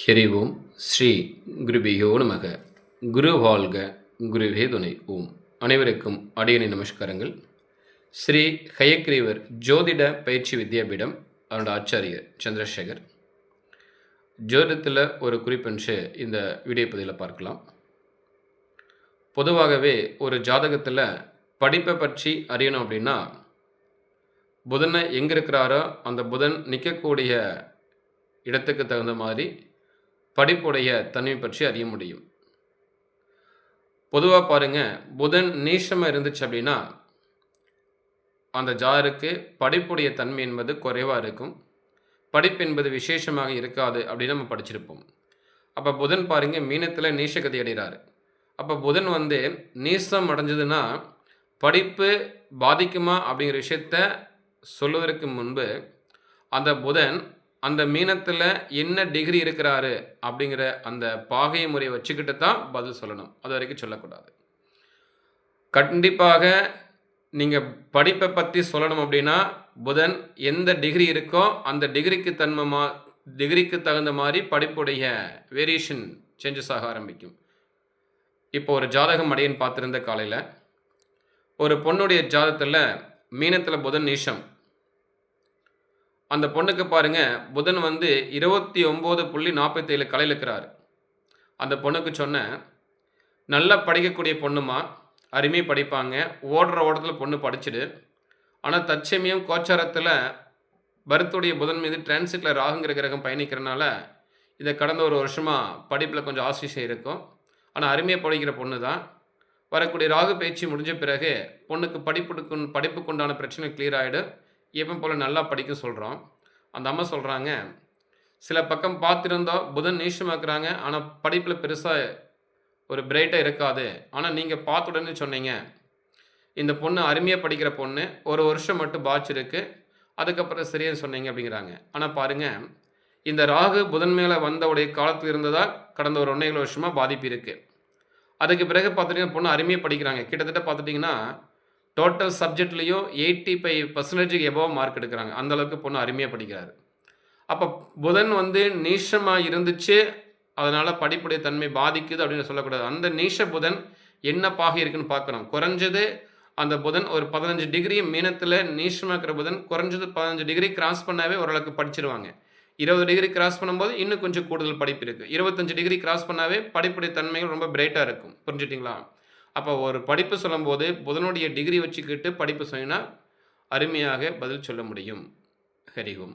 ஹரி ஓம் ஸ்ரீ குருபியோ நமக. குரு வாழ்க குருவே துணை. ஓம். அனைவருக்கும் அடியணி நமஸ்காரங்கள். ஸ்ரீ ஹயக்ரீவர் ஜோதிட பயிற்சி வித்யாபீடம் அவரோட ஆச்சாரியர் சந்திரசேகர். ஜோதிடத்தில் ஒரு குறிப்பென்று இந்த வீடியோ பதிவில் பார்க்கலாம். பொதுவாகவே ஒரு ஜாதகத்தில் படிப்பை பற்றி அறியணும் அப்படின்னா புதனை எங்கே இருக்கிறாரோ அந்த புதன் நிற்கக்கூடிய இடத்துக்கு தகுந்த மாதிரி படிப்புடைய தன்மை பற்றி அறிய முடியும். பொதுவாக பாருங்கள் புதன் நீஷமாக இருந்துச்சு அப்படின்னா அந்த ஜாருக்கு படிப்புடைய தன்மை என்பது குறைவாக இருக்கும். படிப்பு என்பது விசேஷமாக இருக்காது அப்படின்னு நம்ம படிச்சிருப்போம். அப்போ புதன் பாருங்கள் மீனத்தில் நீஷகதி அடைகிறாரு. அப்போ புதன் வந்து நீசம் அடைஞ்சதுன்னா படிப்பு பாதிக்குமா அப்படிங்கிற விஷயத்த சொல்லுவதற்கு முன்பு அந்த புதன் அந்த மீனத்தில் என்ன டிகிரி இருக்கிறாரு அப்படிங்கிற அந்த பாகை முறையை வச்சுக்கிட்டு தான் பதில் சொல்லணும். அது வரைக்கும் சொல்லக்கூடாது. கண்டிப்பாக நீங்கள் படிப்பை பற்றி சொல்லணும் அப்படின்னா புதன் எந்த டிகிரி இருக்கோ அந்த டிகிரிக்கு தன்மமா டிகிரிக்கு தகுந்த மாதிரி படிப்புடைய வேரியேஷன் சேஞ்சஸ் ஆக ஆரம்பிக்கும். இப்போ ஒரு ஜாதகம் அடையன்னு பார்த்துருந்த காலையில் ஒரு பொண்ணுடைய ஜாதகத்தில் மீனத்தில் புதன் நீஷம் அந்த பொண்ணுக்கு பாருங்க புதன் வந்து இருபத்தி ஒம்பது புள்ளி நாற்பத்தேழு கலையில் அந்த பொண்ணுக்கு சொன்னேன் நல்லா படிக்கக்கூடிய பொண்ணுமா? அருமையாக படிப்பாங்க. ஓடுற ஓட்டத்தில் பொண்ணு படிச்சுடு. ஆனால் தற்சமயம் கோச்சாரத்தில் பரத்துடைய புதன் மீது டிரான்சிட்டில் ராகுங்கிற கிரகம் பயணிக்கிறனால இதை கடந்த ஒரு வருஷமாக படிப்பில் கொஞ்சம் ஆசிஷம் இருக்கும். ஆனால் அருமையாக படிக்கிற பொண்ணு தான் வரக்கூடிய ராகு பயிற்சி முடிஞ்ச பிறகு பொண்ணுக்கு படிப்புக்கு படிப்புக்கு உண்டான பிரச்சனை கிளியர் ஆகிடும் எப்போ போல் நல்லா படிக்க சொல்கிறோம் அந்த அம்மா சொல்கிறாங்க சில பக்கம் பார்த்துருந்தோம் புதன் நீஷமாக்குறாங்க ஆனால் படிப்பில் பெருசாக ஒரு பிரைட்டாக இருக்காது. ஆனால் நீங்கள் பார்த்த உடனே சொன்னீங்க. இந்த பொண்ணு அருமையாக படிக்கிற பொண்ணு ஒரு வருஷம் மட்டும் பாய்ச்சிருக்கு அதுக்கப்புறம் சரியாக சொன்னீங்க அப்படிங்கிறாங்க. ஆனால் பாருங்கள் இந்த ராகு புதன் மேலே வந்தவுடைய காலத்தில் இருந்ததாக கடந்த ஒரு ஒன்றே வருஷமாக பாதிப்பு இருக்குது அதுக்கு பிறகு பார்த்துட்டிங்கன்னா பொண்ணு அருமையாக படிக்கிறாங்க. கிட்டத்தட்ட பார்த்துட்டிங்கன்னா டோட்டல் சப்ஜெக்ட்லேயும் எயிட்டி ஃபைவ் பர்சன்டேஜுக்கு எபோவ் மார்க் எடுக்கிறாங்க அந்தளவுக்கு பொண்ணு அருமையாக படிக்கிறாரு. அப்போ புதன் வந்து நீஷமாக இருந்துச்சு அதனால் படிப்புடைய தன்மை பாதிக்குது அப்படின்னு சொல்லக்கூடாது. அந்த நீஷ புதன் என்ன பாகை இருக்குன்னு பார்க்கணும். குறைஞ்சது அந்த புதன் ஒரு பதினஞ்சு டிகிரி மீனத்தில் நீஷமாக இருக்கிற புதன் குறைஞ்சது பதினஞ்சு டிகிரி கிராஸ் பண்ணாவே ஓரளவுக்கு படிச்சிருவாங்க. இருபது டிகிரி கிராஸ் பண்ணும்போது இன்னும் கொஞ்சம் கூடுதல் படிப்பு இருக்குது இருபத்தஞ்சு டிகிரி கிராஸ் பண்ணாவே படிப்புடைய தன்மைகள் ரொம்ப பிரைட்டாக இருக்கும். புரிஞ்சுட்டிங்களா? அப்போ ஒரு படிப்பு சொல்லும்போது புதனுடைய டிகிரி வச்சுக்கிட்டு படிப்பு சொன்னால் அருமையாக பதில் சொல்ல முடியும். ஹரிகும்